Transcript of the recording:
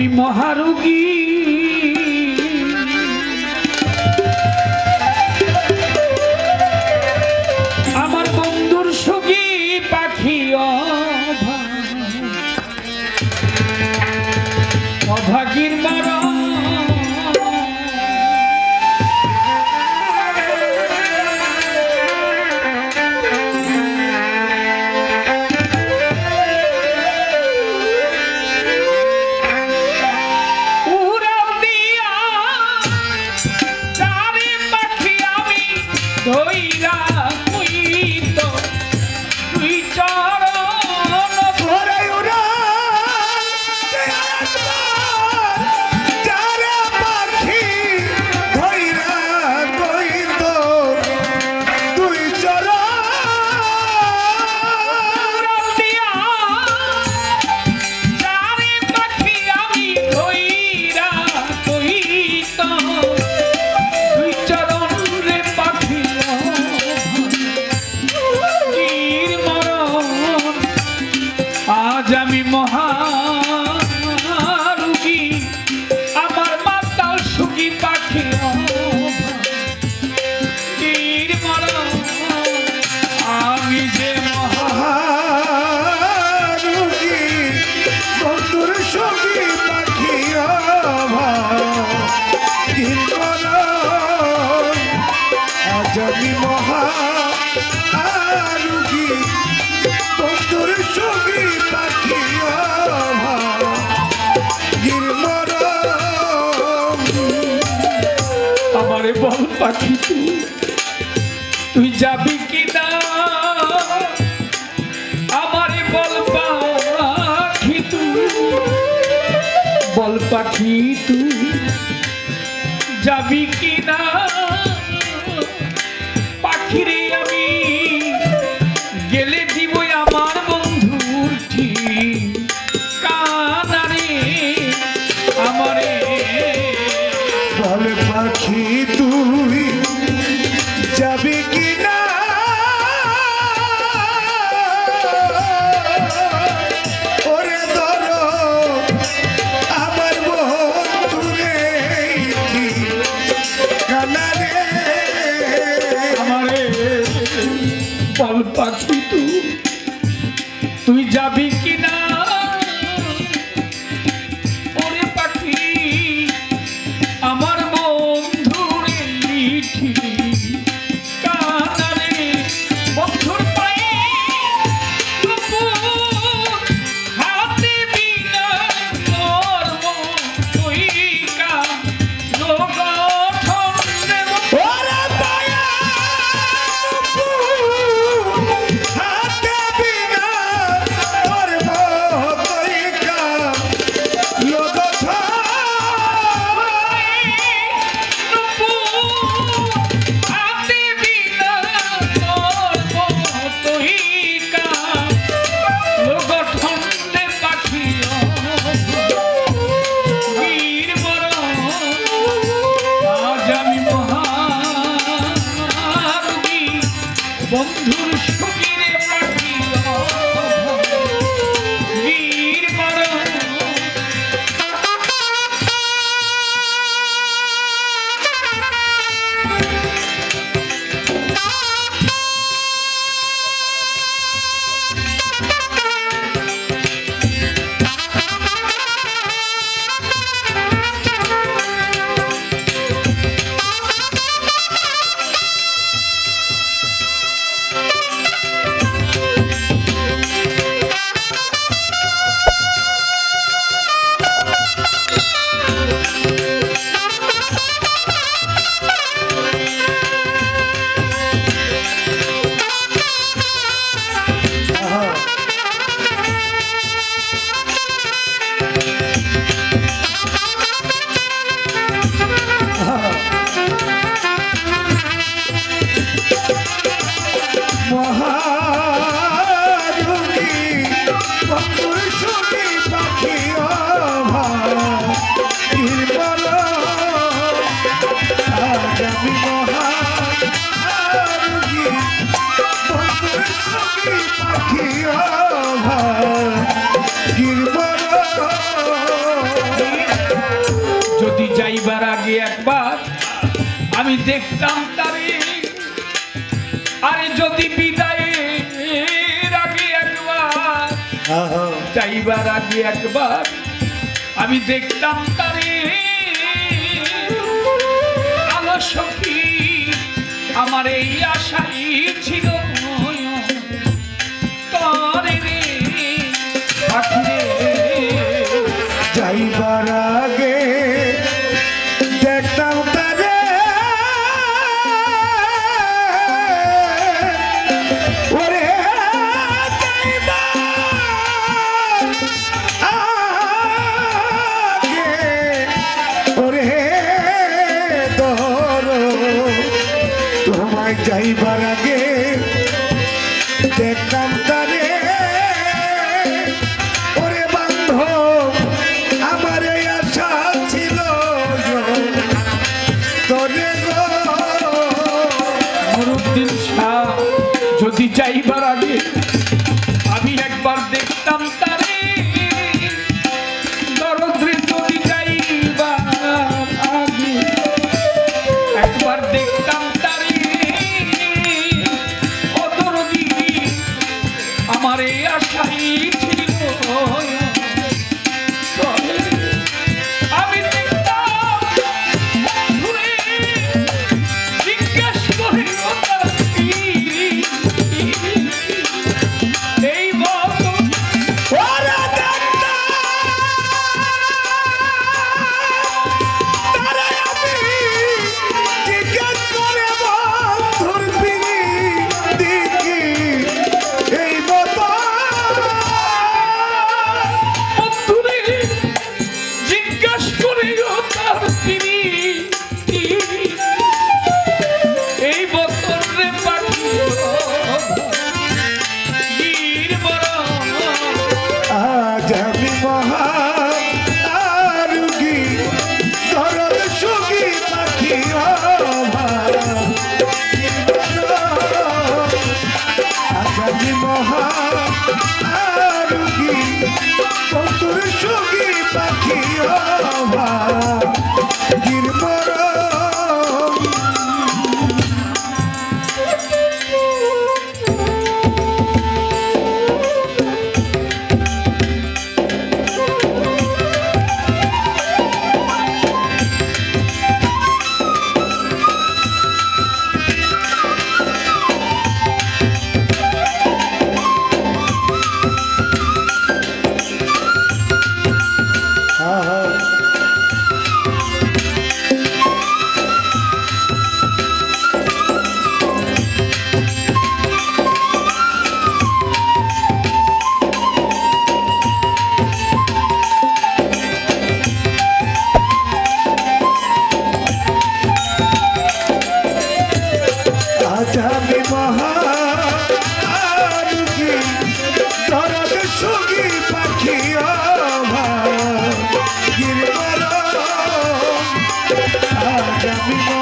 আমি মহারোগী। আমারে বল পাখি, তুই যাবি কিনা আমারে বল পাখি তুই, বল পাখি তুই, যাবি কিনা আমার বন্ধুর ঠিক কাদারে আমারে বল পাখি তুই যাবি কি না ওরে ধরো আমার বন্ধুরে কানারে। পাখি তুই তুই যাবি কিনা? আগে একবার আমি দেখতাম তারে। আরে যদি বিদায়ের আগে একবার আহা, যাইবার আগে একবার আমি দেখতাম তারে। আলো সখী আমার এই আশাই ছিল। যাইবার আগে দেখতাম তারে। ওরে বান্ধ আমার আশা ছিল তোরে মরুদ্দিন শাহ যদি যাইবার আগে আমি একবার দেখতাম তারে যদি যাইবার একবার দেখতাম Mimo.